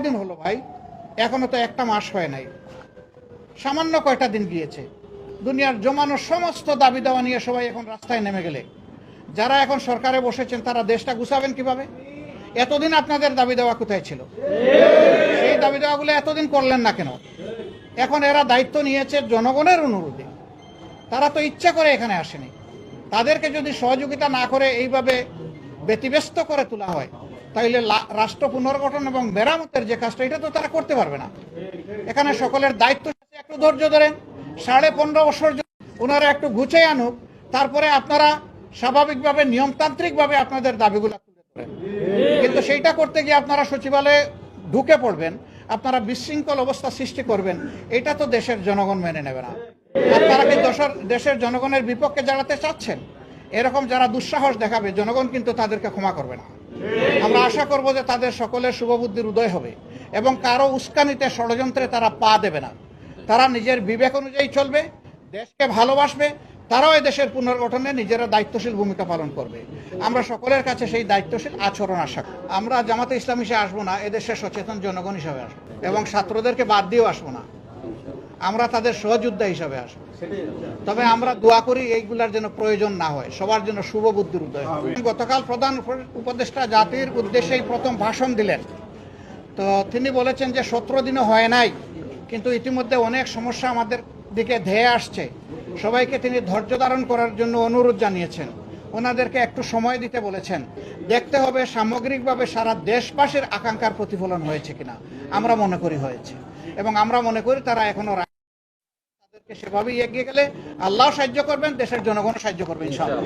দিন হলো ভাই? এখনও তো একটা মাস হয় নাই। সামান্য কয়টা দিন গিয়েছে। দুনিয়ার জমানো সমস্ত দাবি দাওয়া নিয়ে সবাই এখন রাস্তায় নেমে গেলে। যারা এখন সরকারে বসেছেন, তারা দেশটা গুছাবেন কীভাবে? এতদিন আপনাদের দাবি দেওয়া কোথায় ছিল? সেই দাবি দেওয়াগুলো এতদিন করলেন না কেন? এখন এরা দায়িত্ব নিয়েছে জনগণের অনুরোধে। তারা তো ইচ্ছা করে এখানে আসেনি। তাদেরকে যদি সহযোগিতা না করে এইভাবে ব্যতিব্যস্ত করে তোলা হয় তাইলে রাষ্ট্র পুনর্গঠন এবং মেরামতের যে কাজটা, এটা তো তারা করতে পারবে না। এখানে সকলের দায়িত্ব একটু ধৈর্য ধরেন, সাড়ে পনেরো বছর ওনারা একটু গুছিয়ে আনুক, তারপরে আপনারা স্বাভাবিকভাবে, নিয়মতান্ত্রিকভাবে আপনাদের দাবিগুলো তুলে ধরেন। কিন্তু সেইটা করতে গিয়ে আপনারা সচিবালয়ে ঢুকে পড়বেন, আপনারা বিশৃঙ্খল অবস্থা সৃষ্টি করবেন, এটা তো দেশের জনগণ মেনে নেবে না। আপনারা কি দেশের দেশের জনগণের বিপক্ষে দাঁড়াতে চাচ্ছেন? এরকম যারা দুঃসাহস দেখাবে, জনগণ কিন্তু তাদেরকে ক্ষমা করবে না। আমরা আশা করব যে তাদের সকলের শুভবুদ্ধির উদয় হবে এবং কারও উস্কানিতে ষড়যন্ত্রে তারা পা দেবে না। তারা নিজের বিবেক অনুযায়ী চলবে, দেশকে ভালোবাসবে, তারাও এই দেশের পুনর্গঠনে নিজেরা দায়িত্বশীল ভূমিকা পালন করবে। আমরা সকলের কাছে সেই দায়িত্বশীল আচরণ আশা করি। আমরা জামাতে ইসলাম হিসেবে আসব না, এদেশের সচেতন জনগণ হিসাবে আসব এবং ছাত্রদেরকে বাদ দিয়েও আসব না। আমরা তাদের সহযোদ্ধা হিসাবে আসব। তবে আমরা দোয়া করি এইগুলার যেন প্রয়োজন না হয় সবার জন্য শুভ বুদ্ধির উদয় গতকাল প্রধান উপদেষ্টা জাতির উদ্দেশ্যে প্রথম ভাষণ দিলেন। তো তিনি বলেছেন যে সতেরো দিনও হয় নাই কিন্তু ইতিমধ্যে অনেক সমস্যা আমাদের দিকে ধেয়ে আসছে। সবাইকে তিনি ধৈর্য ধারণ করার জন্য অনুরোধ জানিয়েছেন। ওনাদেরকে একটু সময় দিতে বলেছেন। দেখতে হবে সামগ্রিকভাবে সারা দেশবাসীর আকাঙ্ক্ষার প্রতিফলন হয়েছে কিনা। আমরা মনে করি হয়েছে। এবং আমরা মনে করি তারা এখনও সেভাবেই এগিয়ে গেলে আল্লাহ সাহায্য করবেন দেশের জনগণও সাহায্য করবেন ইনশাআল্লাহ।